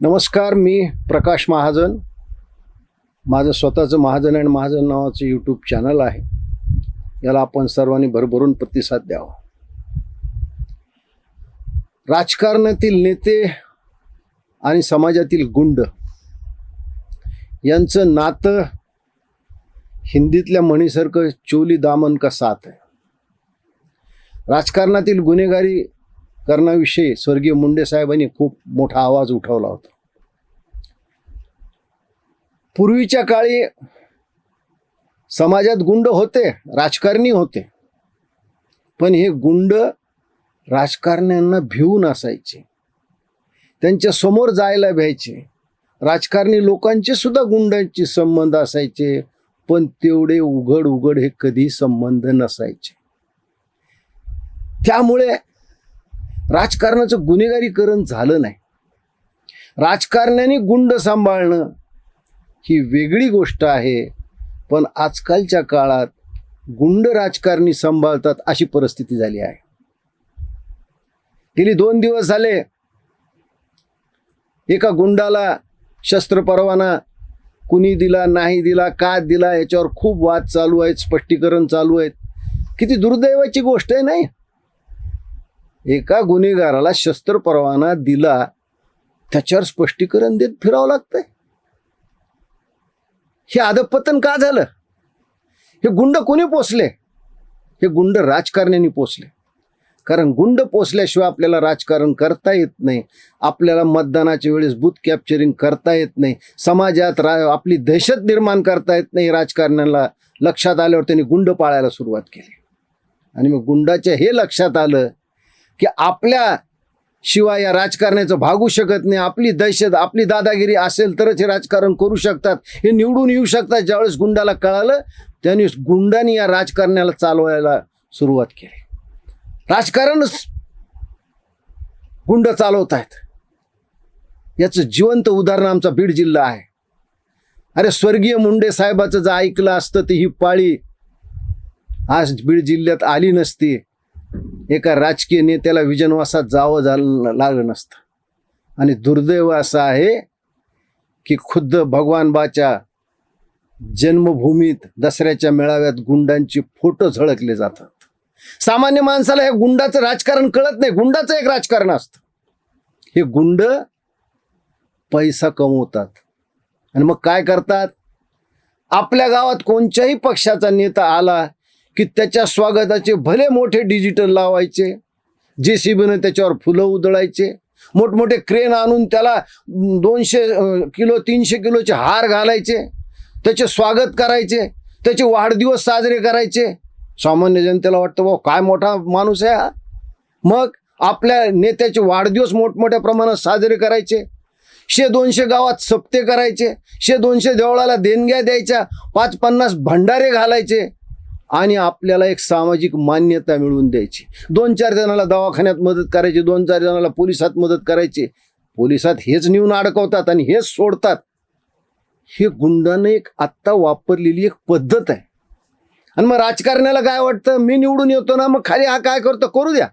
नमस्कार मी प्रकाश महाजन. माझं स्वतःचं महाजन अँड महाजन नावाचं यूट्यूब चॅनल आहे. याला आपण सर्वांनी भरभरून प्रतिसाद द्यावा. राजकारणातील नेते आणि समाजातील गुंड यांचं नातं हिंदीतल्या म्हणीसारखं चोली दामन का साथ आहे. राजकारणातील गुन्हेगारी करण्याविषयी स्वर्गीय मुंडे साहेबांनी खूप मोठा आवाज उठवला होता. पूर्वीच्या काळी समाजात गुंड होते राजकारणी होते. पण हे गुंड राजकारण्यांना भिवून असायचे. त्यांच्यासमोर जायला भ्यायचे. राजकारणी लोकांचे सुद्धा गुंडांचे संबंध असायचे पण तेवढे उघड उघड हे कधी संबंध नसायचे. त्यामुळे राजकारणाचं गुन्हेगारीकरण झालं नाही. राजकारण्याने गुंड सांभाळणं ही वेगळी गोष्ट आहे पण आजकालच्या काळात गुंड राजकारणी सांभाळतात अशी परिस्थिती झाली आहे. गेली दोन दिवस झाले एका गुंडाला शस्त्र परवाना कुणी दिला नाही दिला का दिला याच्यावर खूप वाद चालू आहेत स्पष्टीकरण चालू आहेत. किती दुर्दैवाची गोष्ट आहे नाही? एका गुन्हेगाराला शस्त्र परवाना दिला त्याच्यावर स्पष्टीकरण देत फिरावं लागतंय. हे अधपतन का झालं? हे गुंड कोणी पोचले हे गुंड राजकारण्यांनी पोचले कारण गुंड पोचल्याशिवाय आपल्याला राजकारण करता येत नाही. आपल्याला मतदानाच्या वेळेस बूथ कॅप्चरिंग करता येत नाही. समाजात रा आपली दहशत निर्माण करता येत नाही. राजकारण्याला लक्षात आल्यावर त्यांनी गुंड पाळायला सुरुवात केली. आणि मग गुंडाच्या हे लक्षात आलं की आपल्या शिवाय या राजकारण्याचं भागू शकत नाही. आपली दहशत आपली दादागिरी असेल तरच हे राजकारण करू शकतात. हे निवडून येऊ शकतात. ज्यावेळेस गुंडाला कळालं त्यांनी गुंडांनी या राजकारण्याला चालवायला सुरुवात केली. राजकारणच गुंड चालवत आहेत याचं जिवंत उदाहरण आमचा बीड जिल्हा आहे. अरे स्वर्गीय मुंडे साहेबाचं जर ऐकलं असतं ती ही पाळी आज बीड जिल्ह्यात आली नसती. एका राजकीय नेत्याला विजनवासात जावं झालं लागलं नसतं. आणि दुर्दैव असं आहे की खुद्द भगवान बाच्या जन्मभूमीत दसऱ्याच्या मेळाव्यात गुंडांची फोटो झळकले जातात. सामान्य माणसाला हे गुंडाचं राजकारण कळत नाही. गुंडाचं एक राजकारण असतं. हे गुंड पैसा कमवतात. आणि मग काय करतात? आपल्या गावात कोणत्याही पक्षाचा नेता आला की त्याच्या स्वागताचे भले मोठे डिजिटल लावायचे जे सी बीनं त्याच्यावर फुलं उधळायचे मोठमोठे क्रेन आणून त्याला दोनशे किलो तीनशे किलोचे हार घालायचे त्याचे स्वागत करायचे त्याचे वाढदिवस साजरे करायचे. सामान्य जनतेला वाटतं भाऊ काय मोठा माणूस आहे हा. मग आपल्या नेत्याचे वाढदिवस मोठमोठ्या प्रमाणात साजरे करायचे. शे दोनशे गावात सप्ते करायचे. शे दोनशे देवळाला देणग्या द्यायच्या. पाच पन्नास भंडारे घालायचे. आणि आपल्याला एक सामाजिक मान्यता मिळवून द्यायची. दोन चार जणाला दवाखान्यात मदत करायची दोन चार जणाला पोलिसात मदत करायची. पोलिसात हेच नेऊन अडकवतात आणि हेच सोडतात. हे गुंडाने एक आत्ता वापरलेली एक पद्धत आहे. आणि मग राजकारण्याला काय वाटतं? मी निवडून येतो ना मग खाली हा काय करतो? करू द्या.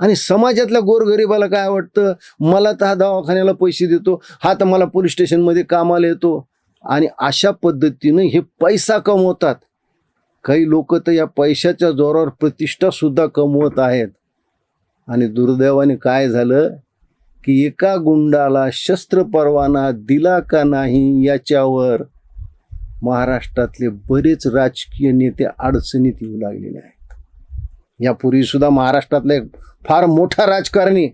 आणि समाजातल्या गोरगरिबाला काय वाटतं? मला तर हा दवाखान्याला पैसे देतो हा तर मला पोलीस स्टेशनमध्ये कामाला येतो. आणि अशा पद्धतीनं हे पैसा कमवतात. काही लोक तर या पैशाच्या जोरावर प्रतिष्ठा सुद्धा कमवत आहेत. आणि दुर्दैवाने काय झालं? की एका गुंडाला शस्त्र परवाना दिला का नाही याच्यावर महाराष्ट्रातले बरेच राजकीय नेते अडचणीत येऊ लागलेले आहेत. यापूर्वीसुद्धा महाराष्ट्रातला एक फार मोठा राजकारणी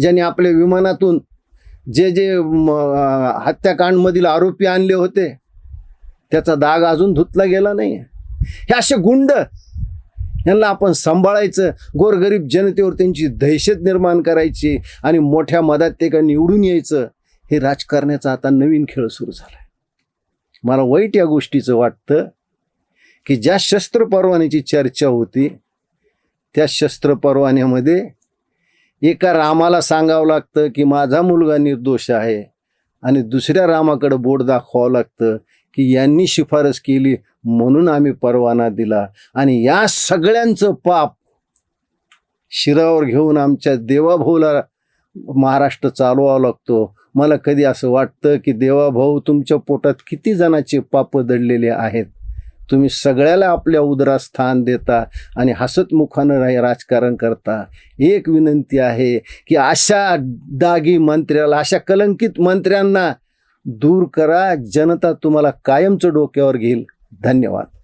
ज्याने आपल्या विमानातून जे जे म, हत्याकांडमधील आरोपी आणले होते त्याचा दाग अजून धुतला गेला नाही हे असे गुंड यांना आपण सांभाळायचं. गोरगरीब जनतेवर त्यांची दहशत निर्माण करायची आणि मोठ्या मदात ते का निवडून यायचं. हे राजकारण्याचा आता नवीन खेळ सुरू झाला आहे मला वाईट या गोष्टीचं वाटतं की ज्या शस्त्र परवान्याची चर्चा होती त्या शस्त्र परवान्यामध्ये एका रामाला सांगावं लागतं की माझा मुलगा निर्दोष आहे आणि दुसऱ्या रामाकडं बोट दाखवावं लागतं की यांनी शिफारस केली म्हणून आम्ही परवाना दिला. आणि या सगळ्यांचं पाप शिरावर घेऊन आमच्या देवाभाऊला महाराष्ट्र चालवावा लागतो. मला कधी असं वाटतं की देवाभाऊ तुमच्या पोटात किती जणांचे पाप दडलेले आहेत? तुम्ही सगळ्याला आपल्या उदरात स्थान देता आणि हसतमुखानं रा- राजकारण करता. एक विनंती आहे की अशा दागी मंत्र्याला अशा कलंकित मंत्र्यांना दूर करा. जनता तुम्हाला कायमचं डोक्यावर घेईल. धन्यवाद.